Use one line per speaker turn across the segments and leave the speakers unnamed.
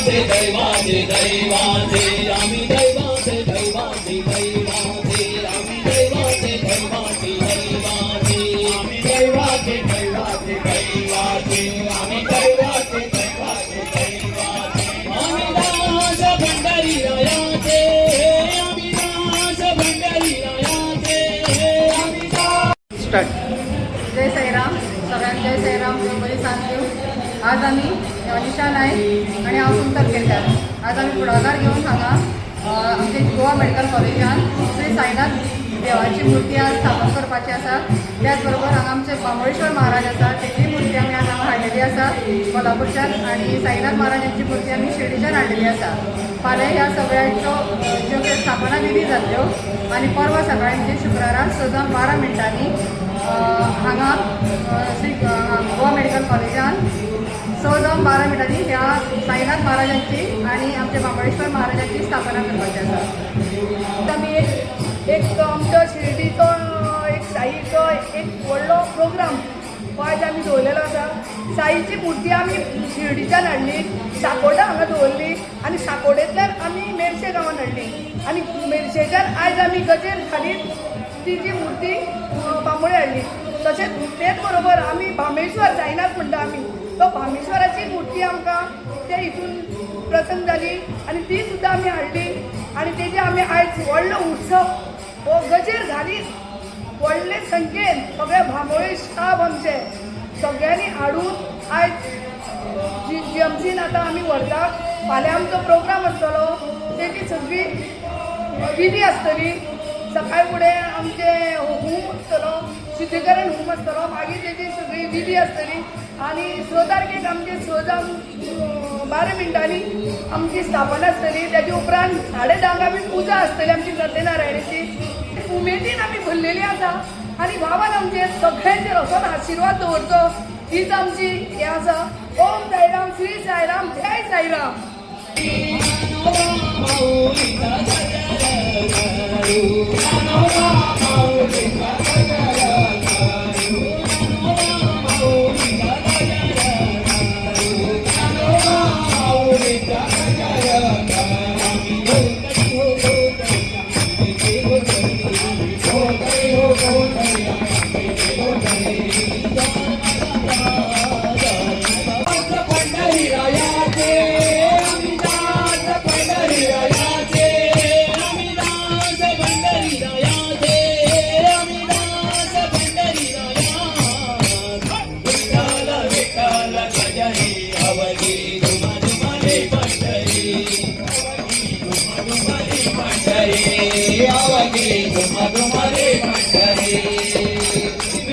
दैवाचे दैवाचे दैवाचे आम्ही दैवाचे दैवाचे दैवाचे आम्ही दैवाचे दैवाचे दैवाचे आम्ही दैवाचे दैवाचे दैवाचे आम्ही दैवाचे दैवाचे दैवाचे आम्ही दास भंडारी रायाचे आम्ही दास भंडारी रायाचे आम्ही दास
स्टार्ट
जय साईराम सगळ्यांना जय साईराम बरी सांग आज आम्ही किंवा निशा नायक आणि हांव सुंदर केरकार आज आम्ही फुडाकार घेऊन हांगा आमचे गोवा मेडिकल कॉलेजान श्री साईनाथ देवाची मुर्ती आज स्थापन करपाची आसा. त्याच बरोबर हांगा आमचे बांबळेश्वर महाराज आसा तेची मुर्ती आमी आज हांगा हाडलेली आसा कोल्हापूरच्यान. आणि साईनाथ महाराजांची मुर्ती आमी शिर्डीच्यान हाडलेली आसा. फाल्यां ह्या सगळ्यांचो ज्यो कितें स्थापना विधी जातल्यो. आणि परवा सकाळी म्हणजे शुक्रारा स जावन बारा मिनटांनी हांगा श्री गोवा मेडिकल कॉलेजान स जावन बारा मिनटांनी ह्या साईनाथ महाराजांची आणि आमच्या महाबळेश्वर महाराजांची स्थापना करपाची आसा
आमी एक एक आमचो शिर्डीचो एक साईचो एक व्हडलो प्रोग्राम हो आयज आमी दवरलेलो आसा साईची मुर्ती आमी शिर्डीच्यान हाडली साकोडा हांगा दवरली आनी साकोडेंतल्यान आमी मेरशे गांवांत हाडली आनी मेरशेच्यान आयज आमी गजेर खालीत तिची मुर्ती अ, बांबोळे हाडली तशेंच तेच बरोबर आमी भामेश्वर साईनाथ म्हणटा आमी तो भामेश्वराची मुर्ती आमकां ते हितून प्रसन्न जाली आनी ती सुद्दां आमी हाडली. आनी तेजे आमी आयज व्हडलो उत्सव हो गजेर घालीत. व्हडले संख्येन सगळे भांबोळे स्टाफ आमचे. सगळ्यांनी हाडून आयज जी जी एम सीन आतां आमी व्हरता. फाल्यां आमचो प्रोग्राम आसतलो तेजी सगळी विधी आसतली सकाळ फुडें आमचे होम आसतलो शुद्धीकरण होम आसतलो मागीर तेजी सगळी विधी आसतली आनी स तारखेक आमची स जावन बारा मिनटांनी आमची स्थापना आसतली तेजे उपरांत साडे धांक आमी पुजा आसतली आमची सत्यनारायणाची उमेदीन आमी भरलेली आसा आनी भावान आमचे सगळ्यांचेर असोच आशिर्वाद दवरचो. हीच आमची हें आसा ओम साईराम श्री साईराम जय साईराम.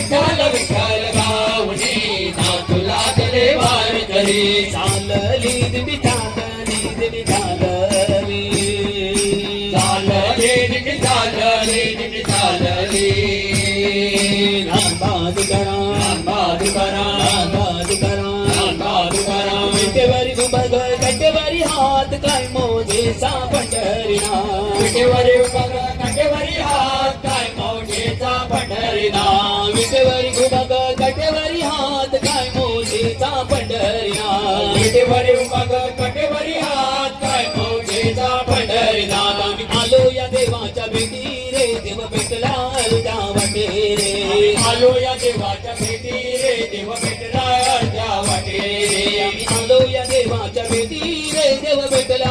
विठ्ठल विठ्ठल नावनी नाचू लागले वारकरी चालली दिवी चालली दिवी चालली चालली दिवी चालली दिवी चालली नांबाद करा नांबाद करा नांबाद करा नांबाद करा विटेवरी बघ कटेवरी हात काय मोजेचा पंढरीना विटेवरी बघ कटेवरी हात काय मोजेचा पंढरीना मोजेचा पंढरीना विटेवरी कटे कटेवरी हात काय मोजेचा पंढरीना आम्ही आलो या देवाच्या भेटी रे देव भेटला त्या वाटे रे. आलो या देवाच्या भेटी रे देव भेटला त्या वाटे रे. आम्ही आलो या देवाच्या भेटी रे देव भेटला